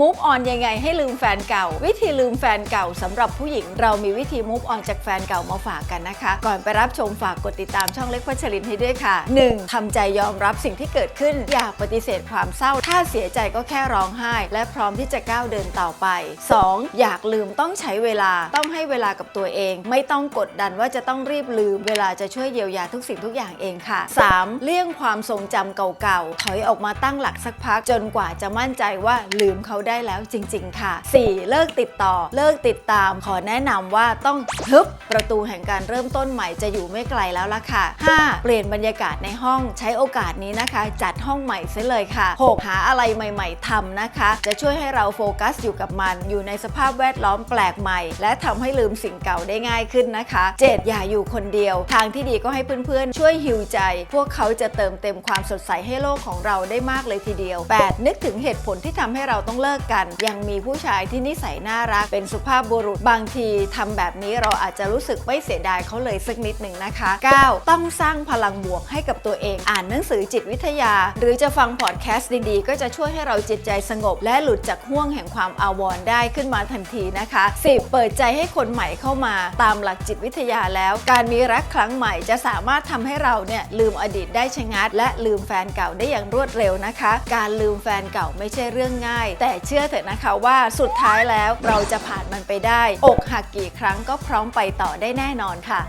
move on ยังไงให้ลืมแฟนเก่า วิธีลืมแฟนเก่าสำหรับผู้หญิง เรามีวิธี move on จากแฟนเก่ามาฝากกันนะคะ ก่อนไปรับชมฝากกดติดตามช่องเล็กพัชรินให้ด้วยค่ะ 1. ทำใจยอมรับสิ่งที่เกิดขึ้น อย่าปฏิเสธความเศร้า ถ้าเสียใจก็แค่ร้องไห้ และพร้อมที่จะก้าวเดินต่อไป 2. อยากลืมต้องใช้เวลาต้องให้เวลากับตัวเอง ไม่ต้องกดดันว่าจะต้องรีบลืม เวลาจะช่วยเยียวยาทุกสิ่งทุกอย่างเองค่ะ 3. เลี่ยงความทรงจำเก่าๆถอยออกมาตั้งหลักสักพัก จนกว่าจะมั่นใจว่าลืมเขาได้แล้วจริง ๆ ค่ะ 4. เลิกติดต่อ เลิกติดตาม ขอแนะนำว่าต้องฮึบประตูแห่งการเริ่มต้นใหม่จะอยู่ไม่ไกลแล้วล่ะค่ะ 5. เปลี่ยนบรรยากาศในห้องใช้โอกาสนี้นะคะ จัดห้องใหม่เสียเลยค่ะ 6. หาอะไรใหม่ ๆทำนะคะ จะช่วยให้เราโฟกัสอยู่กับมัน อยู่ในสภาพแวดล้อมแปลกใหม่ และทำให้ลืมสิ่งเก่าได้ง่ายขึ้นนะคะ 7. อย่าอยู่คนเดียว ทางที่ดีก็ให้เพื่อนๆ ช่วยฮิวใจ พวกเขาจะเติมเต็มความสดใสให้โลกของเราได้มากเลยทีเดียว 8. นึกถึงเหตุผลที่ทำให้เราต้องเลิกกัน ยังมีผู้ชายที่นิสัยน่ารักเป็นสุภาพบุรุษบางทีทำแบบนี้เราอาจจะรู้สึกไม่เสียดายเขาเลยสักนิดหนึ่งนะคะ 9. ต้องสร้างพลังบวกให้กับตัวเอง อ่านหนังสือจิตวิทยา หรือจะฟังพอดแคสต์ดีๆ ก็จะช่วยให้เราจิตใจสงบ และหลุดจากห่วงแห่งความอาวรณ์ได้ขึ้นมาทันทีนะคะ 10. เปิดใจให้คนใหม่เข้ามา ตามหลักจิตวิทยาแล้ว การมีรักครั้งใหม่จะสามารถทำให้เราเนี่ยลืมอดีตได้ชะงัด และลืมแฟนเก่าได้อย่างรวดเร็วนะคะ การลืมแฟนเก่าไม่ใช่เรื่องง่าย แต่เชื่อเถอะนะคะว่าสุดท้ายแล้วเราจะผ่านมันไปได้ อกหักกี่ครั้งก็พร้อมไปต่อได้แน่นอนค่ะ